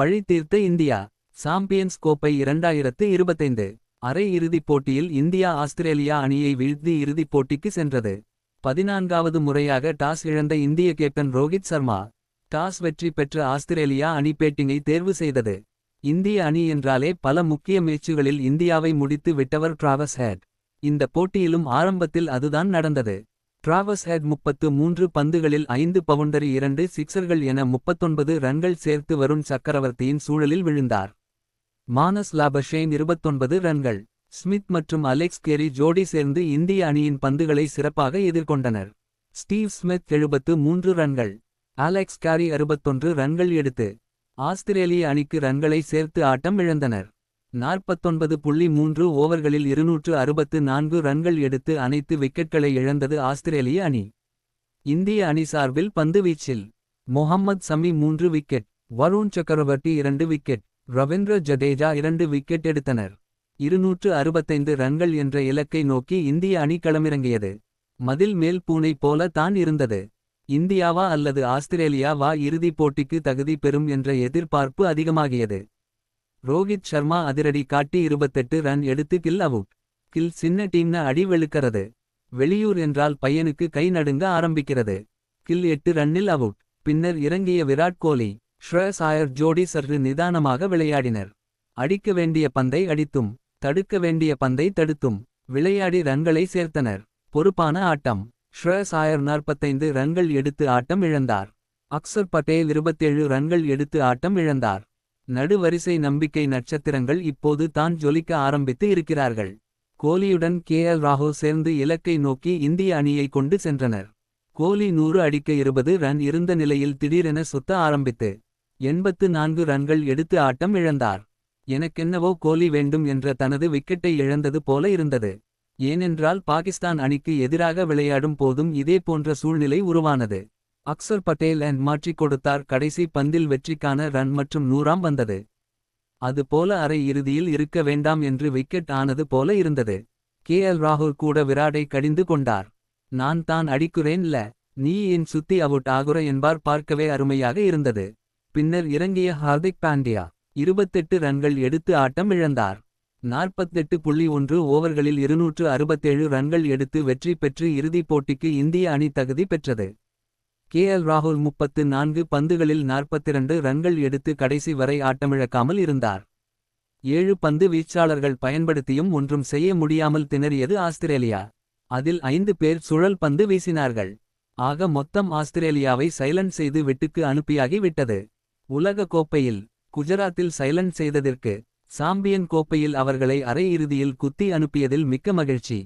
பழி தீர்த்த India champions கோப்பை இரண்டாயிரத்து இருபத்தைந்து அரை இறுதிப் போட்டியில் இந்தியா ஆஸ்திரேலியா அணியை வீழ்த்தி இறுதிப் போட்டிக்கு சென்றது. பதினான்காவது முறையாக டாஸ் இழந்த இந்திய கேப்டன் ரோஹித் சர்மா டாஸ் வெற்றி பெற்ற ஆஸ்திரேலியா அணி பேட்டிங்கை தேர்வு செய்தது. இந்திய அணி என்றாலே பல முக்கிய மேட்சுகளில் இந்தியாவை முடித்து விட்டவர் டிராவஸ் ஹேட். இந்த போட்டியிலும் ஆரம்பத்தில் அதுதான் நடந்தது. டிராவஸ் ஹெட் முப்பத்து மூன்று பந்துகளில் ஐந்து பவுண்டரி இரண்டு சிக்சர்கள் என முப்பத்தொன்பது ரன்கள் சேர்த்து வருண் சக்கரவர்த்தியின் சூழலில் விழுந்தார். மானஸ் லாபஷேன் இருபத்தொன்பது ரன்கள். ஸ்மித் மற்றும் அலெக்ஸ் கேரி ஜோடி சேர்ந்து இந்திய அணியின் பந்துகளை சிறப்பாக எதிர்கொண்டனர். ஸ்டீவ் ஸ்மித் எழுபத்து மூன்று ரன்கள். அலெக்ஸ் கேரி அறுபத்தொன்று ரன்கள் எடுத்து ஆஸ்திரேலிய அணிக்கு ரன்களை சேர்த்து ஆட்டம் இழந்தனர். நாற்பத்தொன்பது புள்ளி மூன்று ஓவர்களில் இருநூற்று அறுபத்து நான்கு ரன்கள் எடுத்து அனைத்து விக்கெட்களை இழந்தது ஆஸ்திரேலிய அணி. இந்திய அணி சார்பில் பந்து வீச்சில். மொஹம்மத் சமி மூன்று விக்கெட் வருண் சக்கரவர்த்தி இரண்டு விக்கெட் ரவீந்திர ஜடேஜா இரண்டு விக்கெட் எடுத்தனர். இருநூற்று அறுபத்தைந்து ரன்கள் என்ற இலக்கை நோக்கி இந்திய அணி களமிறங்கியது. மதில் மேல் பூனை போல தான் இருந்தது. இந்தியாவா அல்லது ஆஸ்திரேலியாவா இறுதிப் போட்டிக்கு தகுதி பெறும் என்ற எதிர்பார்ப்பு அதிகமாகியது. ரோஹித் சர்மா அதிரடி காட்டி இருபத்தெட்டு ரன் எடுத்து கில் அவுட் கில் சின்ன டீம்ன அடி வெளுக்கிறது. வெளியூர் என்றால் பையனுக்கு கை நடுங்க ஆரம்பிக்கிறது. கில் எட்டு ரன்னில் அவுட் பின்னர் இறங்கிய விராட் கோலி ஷ்ரேயஸ் ஆயர் ஜோடி சற்று நிதானமாக விளையாடினர். அடிக்க வேண்டிய பந்தை அடித்தும் தடுக்க வேண்டிய பந்தை தடுத்தும் விளையாடி ரன்களை சேர்த்தனர். பொறுப்பான ஆட்டம். ஷ்ரேயஸ் ஆயர் நாற்பத்தைந்து ரன்கள் எடுத்து ஆட்டம் இழந்தார். அக்சர் பட்டேல் இருபத்தேழு ரன்கள் எடுத்து ஆட்டம் இழந்தார். நடுவரிசை நம்பிக்கை நட்சத்திரங்கள் இப்போது தான் ஜொலிக்க ஆரம்பித்து இருக்கிறார்கள். கோலியுடன் கே எல் ராகுல் சேர்ந்து இலக்கை நோக்கி இந்திய அணியை கொண்டு சென்றனர். கோலி நூறு அடிக்க இருபது ரன் இருந்த நிலையில் திடீரென சுத்த ஆரம்பித்து எண்பத்து நான்கு ரன்கள் எடுத்து ஆட்டம் இழந்தார். எனக்கென்னவோ கோலி வேண்டும் என்ற தனது விக்கெட்டை இழந்தது போல இருந்தது. ஏனென்றால் பாகிஸ்தான் அணிக்கு எதிராக விளையாடும் போதும் இதே போன்ற சூழ்நிலை உருவானது. அக்சர் பட்டேல் அண்ட் மாற்றிக் கொடுத்தார். கடைசி பந்தில் வெற்றிக்கான ரன் மற்றும் நூறாம் வந்தது. அது போல அரை இறுதியில் இருக்க வேண்டாம் என்று விக்கெட் ஆனது போல இருந்தது. கே. எல். ராகுல் கூட விராடை கடிந்து கொண்டார். நான் தான் அடிக்குறேன் ல. நீ என் சுத்தி அவுட் ஆகுற என்பார். பார்க்கவே அருமையாக இருந்தது. பின்னர் இறங்கிய ஹார்திக் பாண்டியா இருபத்தெட்டு ரன்கள் எடுத்து ஆட்டம் இழந்தார். நாற்பத்தெட்டு புள்ளி ஒன்று ஓவர்களில் இருநூற்று அறுபத்தேழு ரன்கள் எடுத்து வெற்றி பெற்று இறுதிப் போட்டிக்கு இந்திய அணி தகுதி பெற்றது. கே எல் ராகுல் முப்பத்து நான்கு பந்துகளில் நாற்பத்திரண்டு ரன்கள் எடுத்து கடைசி வரை ஆட்டமிழக்காமல் இருந்தார். ஏழு பந்து வீச்சாளர்கள் பயன்படுத்தியும் ஒன்றும் செய்ய முடியாமல் திணறியது ஆஸ்திரேலியா. அதில் ஐந்து பேர் சுழல் பந்து வீசினார்கள். ஆக மொத்தம் ஆஸ்திரேலியாவை சைலண்ட் செய்து வெட்டுக்கு அனுப்பியாகி விட்டது. உலக கோப்பையில் குஜராத்தில் சைலண்ட் செய்ததற்கு சாம்பியன் கோப்பையில் அவர்களை அரையிறுதியில் குத்தி அனுப்பியதில் மிக்க மகிழ்ச்சி.